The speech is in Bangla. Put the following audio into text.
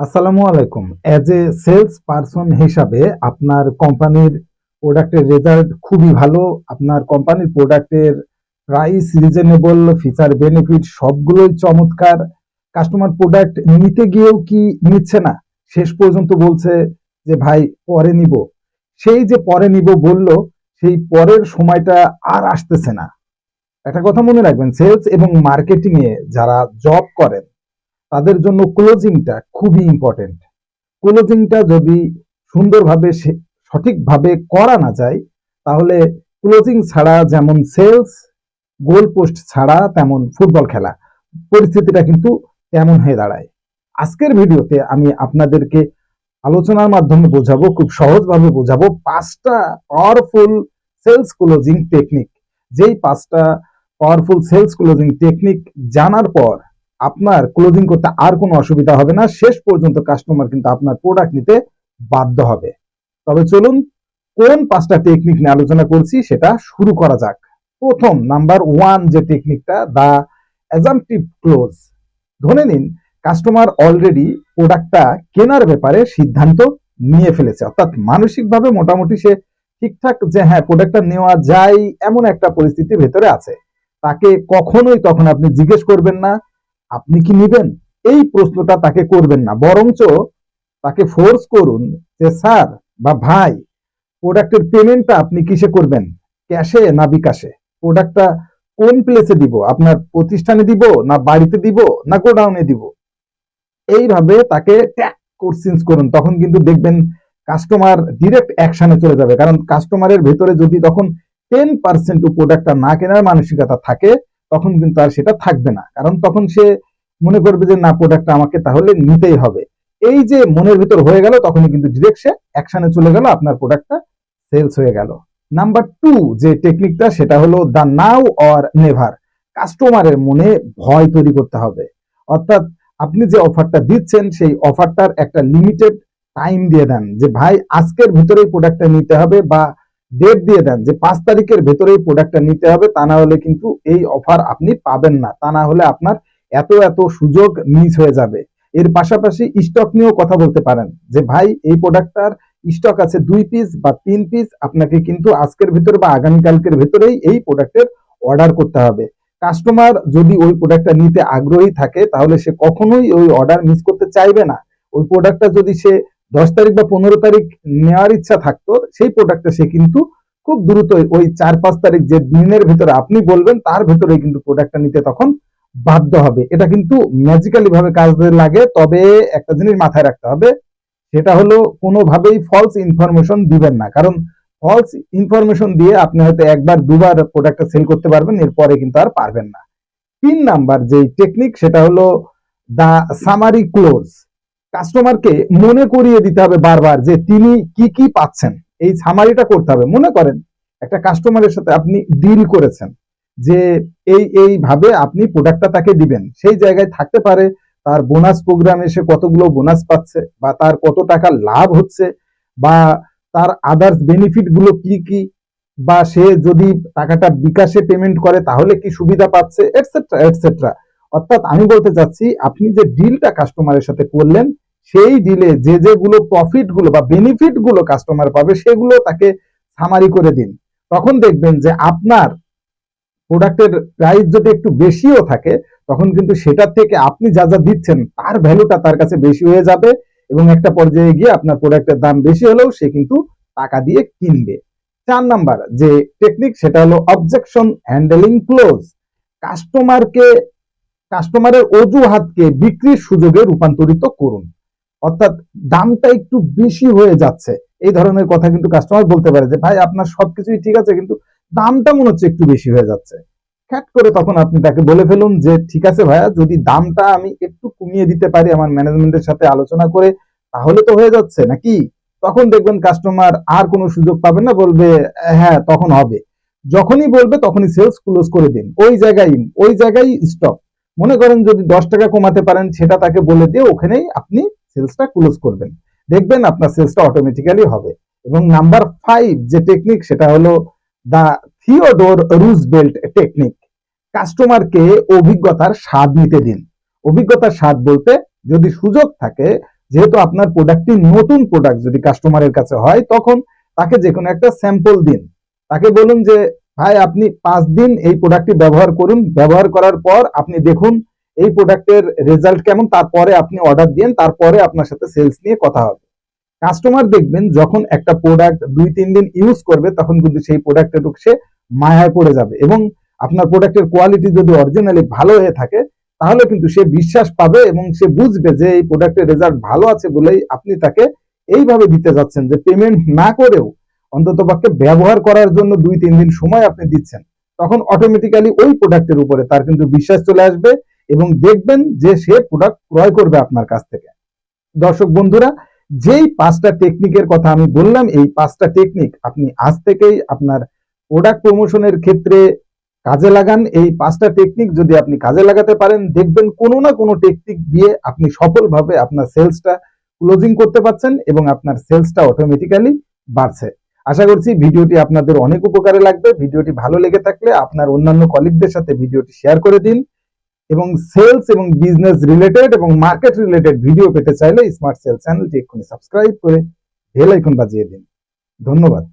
আসসালামু আলাইকুম। অ্যাজ এ সেলস পারসন হিসাবে আপনার কোম্পানির প্রোডাক্টের রেজাল্ট খুবই ভালো। আপনার কোম্পানির প্রোডাক্টের প্রাইস রিজনেবল ফিচার বেনিফিট সবগুলোই চমৎকার। কাস্টমার প্রোডাক্ট নিতে গিয়েও কি নিচ্ছে না? শেষ পর্যন্ত বলছে যে, ভাই, পরে নিব। সেই যে, পরে নিব বলল, সেই পরের সময়টা আর আসতেছে না। একটা কথা মনে রাখবেন সেলস এবং মার্কেটিংয়ে যারা জব করেন তাদের জন্য ক্লোজিংটা খুবই ইম্পর্টেন্ট ক্লোজিংটা যদি সুন্দরভাবে সঠিকভাবে করা না যায়, তাহলে ক্লোজিং ছাড়া যেমন সেলস গোল পোস্ট ছাড়া তেমন ফুটবল খেলা। পরিস্থিতিটা কিন্তু তেমন হয়ে দাঁড়ায়। আজকের ভিডিওতে আমি আপনাদেরকে আলোচনার মাধ্যমে বোঝাবো, খুব সহজভাবে বোঝাবো পাঁচটা পাওয়ারফুল সেলস ক্লোজিং টেকনিক যেই পাঁচটা পাওয়ারফুল সেলস ক্লোজিং টেকনিক জানার পর আপনার ক্লোজিং করতে আর কোনো অসুবিধা হবে না। শেষ পর্যন্ত কাস্টমার কিন্তু আপনার প্রোডাক্ট নিতে বাধ্য হবে। তবে চলুন, কোন পাঁচটা টেকনিক নিয়ে আলোচনা করছি সেটা শুরু করা যাক। প্রথম নাম্বার ওয়ান যে টেকনিকটা দা অ্যাজামটিভ ক্লোজ ধরে নিন কাস্টমার অলরেডি প্রোডাক্টটা কেনার ব্যাপারে সিদ্ধান্ত নিয়ে ফেলেছে। অর্থাৎ মানসিকভাবে মোটামুটি সে ঠিকঠাক যে হ্যাঁ প্রোডাক্টটা নেওয়া যায় এমন একটা পরিস্থিতির ভেতরে আছে। তাকে কখনোই তখন আপনি জিজ্ঞেস করবেন না। আপনি কি নিবেন? এই প্রশ্নটা তাকে করবেন না। বরঞ্চ তাকে ফোর্স করুন যে, স্যার বা ভাই প্রোডাক্টের পেমেন্টটা আপনি কিসে করবেন? ক্যাশে না বিকাশে? প্রোডাক্টটা কোন প্লেসে দিব? আপনার প্রতিষ্ঠানে দিব না বাড়িতে দিব না গোডাউনে দিব? এইভাবে তাকে ট্যাগ কোশ্চিন্স করুন। তখন কিন্তু দেখবেন কাস্টমার ডিরেক্ট অ্যাকশনে চলে যাবে। কারণ কাস্টমারের ভেতরে যদি তখন টেন পার্সেন্ট প্রোডাক্টটা না কেনার মানসিকতা থাকে তখন কিন্তু আর সেটা থাকবে না। কারণ তখন সে মনে করবে যে, না প্রোডাক্টটা আমাকে তাহলে নিতেই হবে। এই যে মনের ভিতর হয়ে গেল, তখনই কিন্তু ডিরেক্ট সে অ্যাকশনে চলে গেল, আপনার প্রোডাক্টটা সেলস হয়ে গেল। নাম্বার টু যে টেকনিকটা সেটা হলো দা নাও অর নেভার কাস্টমারের মনে ভয় তৈরি করতে হবে। অর্থাৎ আপনি যে অফারটা দিচ্ছেন, সেই অফারটার একটা লিমিটেড টাইম দিয়ে দেন যে, ভাই, আজকের ভিতরেই প্রোডাক্টটা নিতে হবে বা ডেট দিয়ে দেন যে পাঁচ তারিখের ভেতরেই প্রোডাক্টটা নিতে হবে, তা না হলে কিন্তু এই অফার আপনি পাবেন না। তা না হলে আপনার এত এত সুযোগ মিস হয়ে যাবে। এর পাশাপাশি স্টক নিয়েও কথা বলতে পারেন যে, ভাই, এই প্রোডাক্টটার স্টক আছে দুই পিস বা তিন পিস আপনাকে কিন্তু আজকের ভিতরে বা আগামীকালকের ভেতরেই এই প্রোডাক্টের অর্ডার করতে হবে। কাস্টমার যদি ওই প্রোডাক্টটা নিতে আগ্রহী থাকে, তাহলে সে কখনোই ওই অর্ডার মিস করতে চাইবে না। ওই প্রোডাক্টটা যদি সে দশ তারিখ বা পনেরো তারিখ নেওয়ার ইচ্ছা থাকতো, সেই প্রোডাক্টটা সে কিন্তু খুব দ্রুত ওই চার পাঁচ তারিখ যে দিনের ভিতরে আপনি বলবেন, তার ভিতরে কিন্তু প্রোডাক্টটা নিতে তখন বাধ্য হবে। এটা কিন্তু ম্যাজিক্যালি ভাবে কাজে লাগে, তবে একটা জিনিস মাথায় রাখতে হবে, সেটা হলো কোনোভাবেই ফলস ইনফরমেশন দিবেন না। কারণ ফলস ইনফরমেশন দিয়ে আপনি হয়তো একবার, দুবার প্রোডাক্টটা সেল করতে পারবেন, এরপরে কিন্তু আর পারবেন না। তিন নাম্বার যে টেকনিক সেটা হলো দা সামারি ক্লোজ কাস্টমারকে মনে করিয়ে দিতে হবে বারবার যে তিনি কি কি পাচ্ছেন। এই সামারিটা করতে হবে। মনে করেন, একটা কাস্টমারের সাথে আপনি ডিল করেছেন যে এই, এইভাবে আপনি প্রোডাক্টটা তাকে দিবেন। সেই জায়গায় থাকতে পারে তার বোনাস প্রোগ্রাম এসে কতগুলো বোনাস পাচ্ছে বা তার কত টাকা লাভ হচ্ছে বা তার আদার্স বেনিফিটগুলো কি কি বা সে যদি টাকাটা বিকাশে পেমেন্ট করে তাহলে কি সুবিধা পাচ্ছে এটসেট্রা এটসেট্রা অর্থাৎ আমি বলতে চাচ্ছি, আপনি যে ডিলটা কাস্টমারের সাথে করলেন, সেই ডিলে যে যেগুলো প্রফিটগুলো বা বেনিফিটগুলো কাস্টমার পাবে, সেগুলো তাকে সামারি করে দিন। তখন দেখবেন যে আপনার প্রোডাক্টের প্রাইস যদি একটু বেশিও থাকে, তখন কিন্তু সেটার থেকে আপনি যা যা দিচ্ছেন, তার ভ্যালুটা তার কাছে বেশি হয়ে যাবে এবং একটা পর্যায়ে গিয়ে আপনার প্রোডাক্টের দাম বেশি হলেও সে কিন্তু টাকা দিয়ে কিনবে। চার নাম্বার যে টেকনিক সেটা হলো অবজেকশন হ্যান্ডেলিং ক্লোজ কাস্টমারকে কাস্টমারের অজুহাতকে বিক্রির সুযোগে রূপান্তরিত করুন। অর্থাৎ দামটা একটু বেশি হয়ে যাচ্ছে। এই ধরনের কথা কিন্তু কাস্টমার বলতে পারে যে, ভাই, আপনার সবকিছুই ঠিক আছে, কিন্তু দামটা মনে হচ্ছে একটু বেশি হয়ে যাচ্ছে। খ্যাট করে তখন আপনি তাকে বলে ফেলুন যে, ঠিক আছে ভাইয়া, যদি দামটা আমি একটু কমিয়ে দিতে পারি আমার ম্যানেজমেন্টের সাথে আলোচনা করে, তাহলে তো হয়ে যাচ্ছে, নাকি? তখন দেখবেন কাস্টমার আর কোনো সুযোগ পাবে না, বলবে হ্যাঁ তখন হবে। যখনই বলবে তখনই সেলস ক্লোজ করে দিন। ওই জায়গায় ওই জায়গায় স্টপ মনে করেন যদি দশ টাকা কমাতে পারেন, সেটা তাকে বলে দিয়ে ওখানেই আপনি সেলসটা ক্লোজ করবেন। দেখবেন আপনার সেলসটা অটোমেটিক্যালি হবে। এবং নাম্বার ফাইভ যে টেকনিক সেটা হলো দা থিওডোর রুজবেল্ট টেকনিক কাস্টমারকে অভিজ্ঞতার স্বাদ নিতে দিন। অভিজ্ঞতার স্বাদ বলতে যদি সুযোগ থাকে, যেহেতু আপনার প্রোডাক্টটি নতুন প্রোডাক্ট যদি কাস্টমারের কাছে হয়, তখন তাকে যে কোনো একটা স্যাম্পল দিন। তাকে বলুন যে ভাই, আপনি পাঁচ দিন এই প্রোডাক্টটি ব্যবহার করুন। ব্যবহার করার পর আপনি দেখুন এই প্রোডাক্টের রেজাল্ট কেমন, তারপরে আপনি অর্ডার দিন, তারপরে আপনার সাথে সেলস নিয়ে কথা হবে। কাস্টমার দেখবেন যখন একটা প্রোডাক্ট দুই, তিন দিন ইউজ করবে, তখন কিন্তু সেই প্রোডাক্টের সে মায়ায় পড়ে যাবে এবং আপনার প্রোডাক্টের কোয়ালিটি যদি অরিজিনালি ভালো হয়ে থাকে, তাহলে কিন্তু সে বিশ্বাস পাবে এবং সে বুঝবে যে এই প্রোডাক্টের রেজাল্ট ভালো আছে বলেই আপনি তাকে এইভাবে দিতে যাচ্ছেন যে পেমেন্ট না করেও অন্তত পক্ষে ব্যবহার করার জন্য দুই, তিন দিন সময় আপনি দিচ্ছেন, তখন অটোমেটিক্যালি ওই প্রোডাক্টের উপরে তার কিন্তু বিশ্বাস চলে আসবে এবং দেখবেন যে সে প্রোডাক্ট ক্রয় করবে আপনার কাছ থেকে। দর্শক বন্ধুরা, যেই পাঁচটা টেকনিকের কথা আমি বললাম, এই পাঁচটা টেকনিক আপনি আজ থেকেই আপনার প্রোডাক্ট প্রমোশনের ক্ষেত্রে কাজে লাগান। এই পাঁচটা টেকনিক যদি আপনি কাজে লাগাতে পারেন, দেখবেন কোনো না কোনো টেকনিক দিয়ে আপনি সফলভাবে আপনার সেলসটা ক্লোজিং করতে পারছেন এবং আপনার সেলসটা অটোমেটিক্যালি বাড়ছে। আশা করছি ভিডিওটি আপনাদের অনেক উপকারে লাগবে। ভিডিওটি ভালো লেগে থাকলে আপনার অন্যান্য কলিগদের সাথে ভিডিওটি শেয়ার করে দিন এবং সেলস এবং বিজনেস রিলেটেড এবং মার্কেট রিলেটেড ভিডিও পেতে চাইলে স্মার্ট সেল চ্যানেলটি এক্ষুনি সাবস্ক্রাইব করে বেল আইকন বাজিয়ে দিন। ধন্যবাদ।